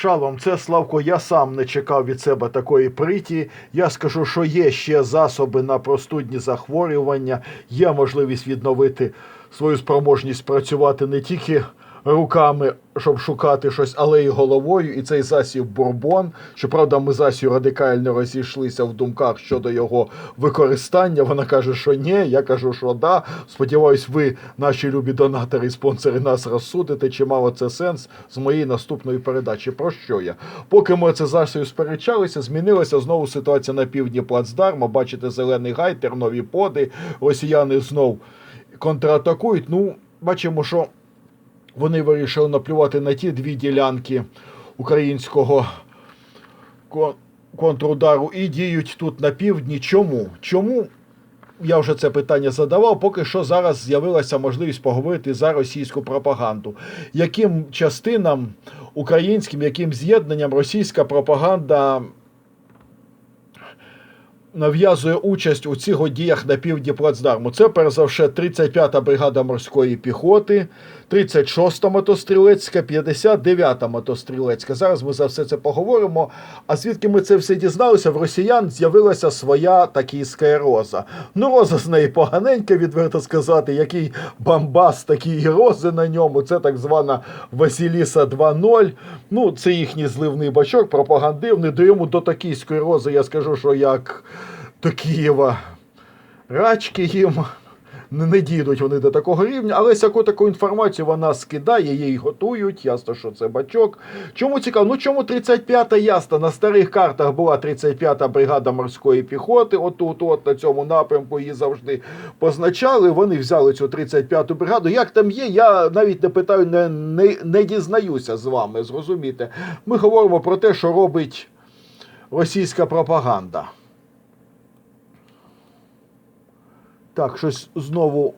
Шалом, це Славко. Я сам не чекав від себе такої приті. Я скажу, що є ще засоби на простудні захворювання, є можливість відновити свою спроможність працювати не тільки руками, щоб шукати щось, але й головою. І цей засіб бурбон. Щоправда, ми з Асію радикально розійшлися в думках щодо його використання. Вона каже, що ні. Я кажу, що да. Сподіваюсь, ви, наші любі донатори і спонсори, нас розсудите, чи мало це сенс з моєї наступної передачі. Про що я? Поки ми це з Асією сперечалися, змінилася знову ситуація на півдні плацдарма. Бачите, зелений гай, тернові поди. Росіяни знов контратакують. Ну, бачимо, що вони вирішили наплювати на ті дві ділянки українського кон- контрудару і діють тут на півдні. Чому? Чому? Я вже це питання задавав. Поки що зараз з'явилася можливість поговорити за російську пропаганду. Яким частинам українським, яким з'єднанням російська пропаганда нав'язує участь у цих діях на півдні плацдарму. Це перш за все 35-та бригада морської піхоти, 36-та мотострілецька, 59-та мотострілецька. Зараз ми за все це поговоримо. А звідки ми це все дізналися? В росіян з'явилася своя такійська роза. Ну, роза з неї поганенька, відверто сказати, який бамбас, такі рози на ньому. Це так звана Василіса 2.0. Ну, це їхній зливний бачок, пропагандивний. До йому до токійської рози я скажу, що як до Києва рачки їм не, дійдуть вони до такого рівня, але всяку таку інформацію вона скидає, її готують. Ясно, що це бачок. Чому цікаво? Ну чому 35-та ясна? На старих картах була 35-та бригада морської піхоти. Отут, от на цьому напрямку її завжди позначали. Вони взяли цю 35-ту бригаду. Як там є, я навіть не питаю, не, не, не дізнаюся з вами. Зрозумієте. Ми говоримо про те, що робить російська пропаганда. Так, щось знову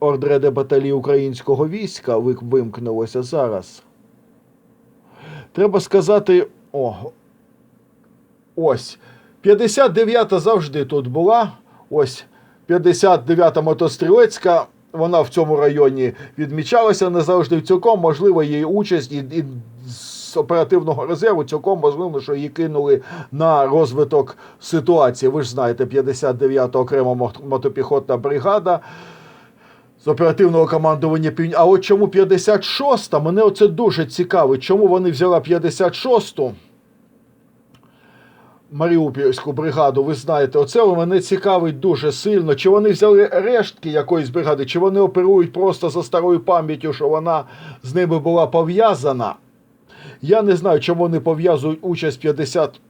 ордреде баталії українського війська вимкнулося зараз. Треба сказати. О, ось. 59-та завжди тут була. Ось 59-та мотострілецька. Вона в цьому районі відмічалася не завжди. Цілком можливо її участь і, і оперативного резерву. Цілком можливо, що її кинули на розвиток ситуації. Ви ж знаєте, 59-та окрема мотопіхотна бригада з оперативного командування Півдня. А от чому 56-та? Мене оце дуже цікавить. Чому вони взяли 56-ту? Маріупольську бригаду, ви знаєте, оце мене цікавить дуже сильно. Чи вони взяли рештки якоїсь бригади, чи вони оперують просто за старою пам'яттю, що вона з ними була пов'язана. Я не знаю, чому вони пов'язують участь 50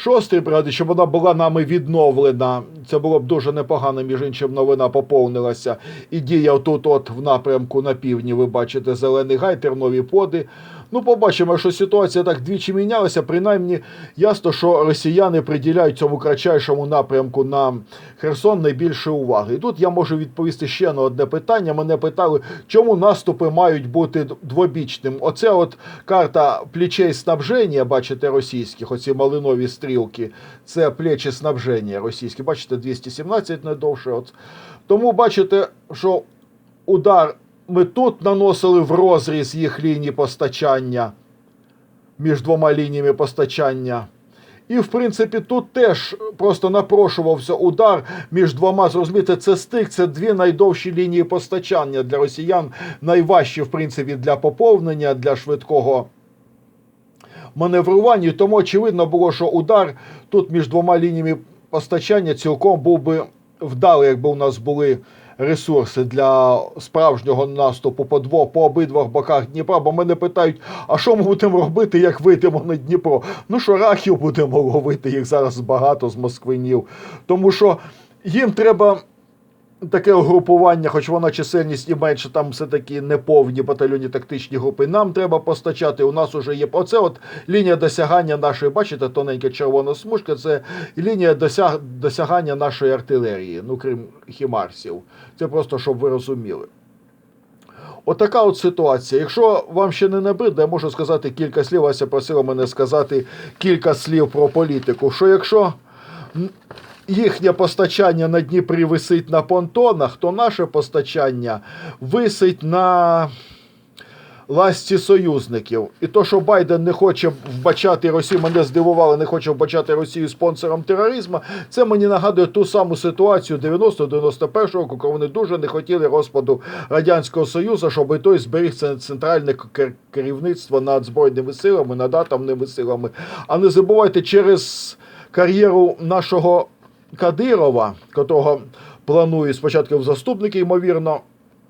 шостої бригади, щоб вона була нами відновлена. Це було б дуже непогано, між іншим новина поповнилася. І діяв тут, от в напрямку на півдні, ви бачите, Зелений Гай, Тернові поди. Ну, побачимо, що ситуація так двічі мінялася. Принаймні, ясно, що росіяни приділяють цьому кратчайшому напрямку на Херсон найбільше уваги. І тут я можу відповісти ще на одне питання. Мене питали, чому наступи мають бути двобічним. Оце от карта плечей снабження, бачите, російських, оці малинові стрілки. Це плечі снабження російські. Бачите, 217 не довше. От. Тому бачите, що удар ми тут наносили в розріз їх лінії постачання між двома лініями постачання. І, в принципі, тут теж просто напрошувався удар між двома. Зрозумієте, це стик, це дві найдовші лінії постачання для росіян, найважчі, в принципі, для поповнення, для швидкого маневрування. І Тому очевидно було, що удар тут між двома лініями постачання цілком був би вдалий, якби у нас були ресурси для справжнього наступу по дво, по обидвох боках Дніпра. Бо мене питають, а що ми будемо робити, як вийдемо на Дніпро? Ну що рахів будемо ловити, їх зараз багато з москвинів. Тому що їм треба. Таке угрупування, хоч воно чисельність і менше, там все-таки неповні батальйонні тактичні групи. Нам треба постачати. У нас уже є. Оце от лінія досягання нашої, бачите, тоненька червона смужка, це лінія досяг... досягання нашої артилерії, ну крім хімарсів. Це просто щоб ви розуміли. Отака от ситуація. Якщо вам ще не набридне, я можу сказати кілька слів. Ася просила мене сказати кілька слів про політику. Що якщо їхнє постачання на Дніпрі висить на понтонах, то наше постачання висить на ласті союзників. І то, що Байден не хоче вбачати Росію, мене здивувало, не хоче вбачати Росію спонсором тероризму. Це мені нагадує ту саму ситуацію 90-91 року, коли вони дуже не хотіли розпаду Радянського Союзу, щоб і той зберіг це центральне кер- керівництво над збройними силами, над атомними силами. А не забувайте, через кар'єру нашого Кадирова, котрого планує спочатку в заступники, ймовірно,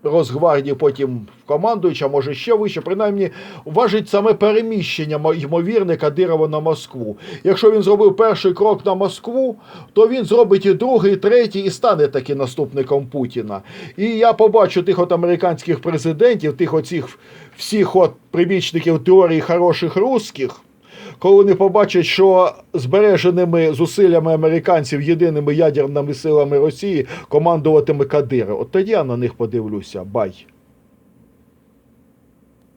Росгвардії, потім в командуюча, може ще вище, принаймні важить саме переміщення ймовірне Кадирова на Москву. Якщо він зробив перший крок на Москву, то він зробить і другий, і третій, і стане таки наступником Путіна. І я побачу тих от американських президентів, тих оцих всіх от прибічників теорії хороших русських, коли вони побачать, що збереженими зусиллями американців єдиними ядерними силами Росії командуватиме Кадиров. От тоді я на них подивлюся. Бай.